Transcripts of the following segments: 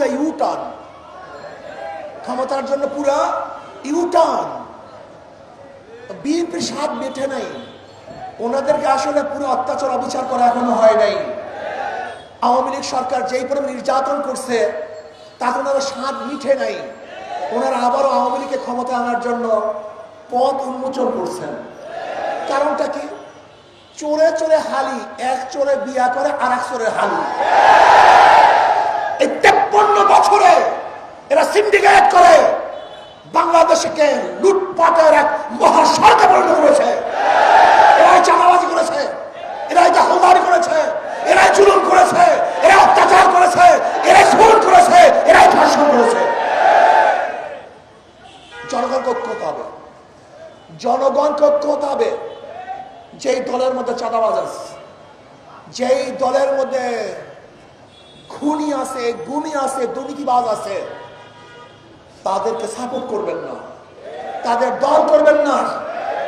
পুরো ইউটার্ন ক্ষমতার জন্য পুরো ইউটার্ন বিএনপির স্বাদ মেটে নাই। ওনাদেরকে আসলে পুরো অত্যাচার, অবিচার করা এখনও হয় নাই। আওয়ামী লীগ সরকার যেই পরিমাণ নির্যাতন করছে, তাতে ওনারা স্বাদ মিঠে নাই। ওনারা আবারও আওয়ামী লীগকে ক্ষমতা আনার জন্য পথ উন্মোচন করছেন। কারণটা কি? চোরে চোরে হালি, এক চোরে বিয়া করে আর এক চোরে হালি। তেপ্পন্ন বছরে এরা সিন্ডিকেট করে বাংলাদেশকে লুটপাটের এক মহাসড়কে পরিণত করেছে। এরাই চাঁদাবাজি করেছে, এরাই দখলদারি করেছে, এরাই জুলুম করেছে এরা অত্যাচার করেছে, এরাই খুন করেছে, এরাই ধর্ষণ করেছে। জনগণ ঐক্য হতে হবে। জনগণ ঐক্য হতে হবে। যেই দলের মধ্যে চাঁদাবাজ আছে, যেই দলের মধ্যে খুনি আছে, গুমি আছে, দুর্নীতিবাজ আছে। তাদেরকে সাপোর্ট করবেন না। তাদের দল করবেন না।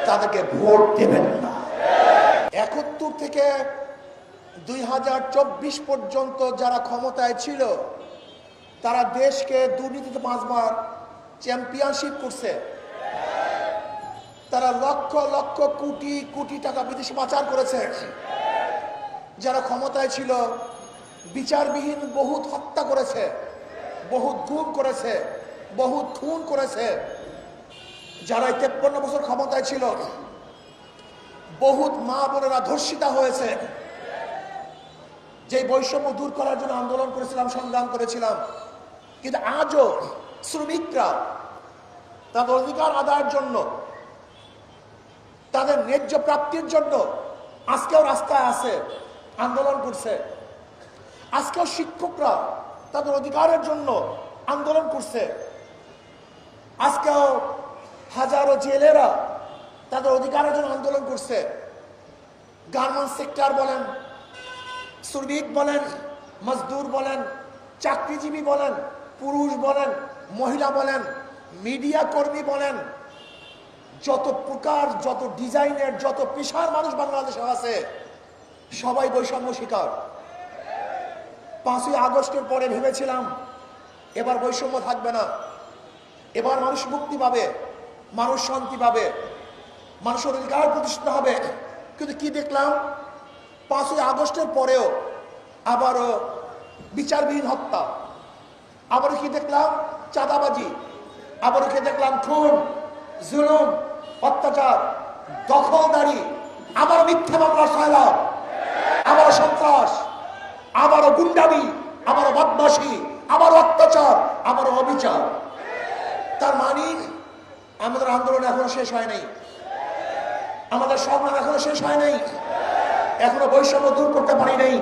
তাদেরকে ভোট দেবেন না। একাত্তর থেকে দুই হাজার চব্বিশ পর্যন্ত যারা ক্ষমতায় ছিল, তারা দেশকে দুর্নীতিতে পাঁচবার চ্যাম্পিয়নশিপ করছে। তারা লক্ষ লক্ষ কোটি কোটি টাকা বিদেশে পাচার করেছে। যারা ক্ষমতায় ছিল বিচারবিহীন বহুত হত্যা করেছে, বহুত গুম করেছে, বহুত খুন করেছে। যারা তেপ্পন্ন বছর ক্ষমতায় ছিল, বহুত মা বোনেরা ধর্ষিতা হয়েছে। যে বৈষম্য দূর করার জন্য আন্দোলন করেছিলাম, সংগ্রাম করেছিলাম। কিন্তু আজও শ্রমিকরা তাদের অধিকার আদায়ের জন্য, তাদের ন্যায্য প্রাপ্তির জন্য আজকেও রাস্তায় আছে, আন্দোলন করছে। আজকেও শিক্ষকরা তাদের অধিকারের জন্য আন্দোলন করছে। আজকেও হাজারো জেলেরা তাদের অধিকারের জন্য আন্দোলন করছে। গার্মেন্টস সেক্টর বলেন শ্রমিক বলেন, মজদুর বলেন, চাকরিজীবী বলেন, পুরুষ বলেন, মহিলা বলেন, মিডিয়া কর্মী বলেন, যত প্রকার, যত ডিজাইনের, যত পেশার মানুষ বাংলাদেশে আছে, সবাই বৈষম্য শিকার। পাঁচই আগস্টের পরে ভেবেছিলাম, এবার বৈষম্য থাকবে না। এবার মানুষ মুক্তি পাবে, মানুষ শান্তি পাবে, মানুষের অধিকার প্রতিষ্ঠিত হবে। কিন্তু কি দেখলাম? পাঁচই আগস্টের পরেও আবারও বিচারবিহীন হত্যা। আবারও কি দেখলাম? চাঁদাবাজি। আবারও কি দেখলাম? খুন, জুলুম, অত্যাচার, দখলদারি, আবারও মিথ্যা মামলা সয়লাভ আবারও সন্ত্রাস আবারও গুন্ডামি, আমার বদমাসি আমার অত্যাচার, আমার অবিচার। তার মানি, আমাদের আন্দোলন এখনও শেষ হয় নাই। আমাদের সংগ্রাম এখনও শেষ হয় নাই। এখনও বৈষম্য দূর করতে পারি নাই।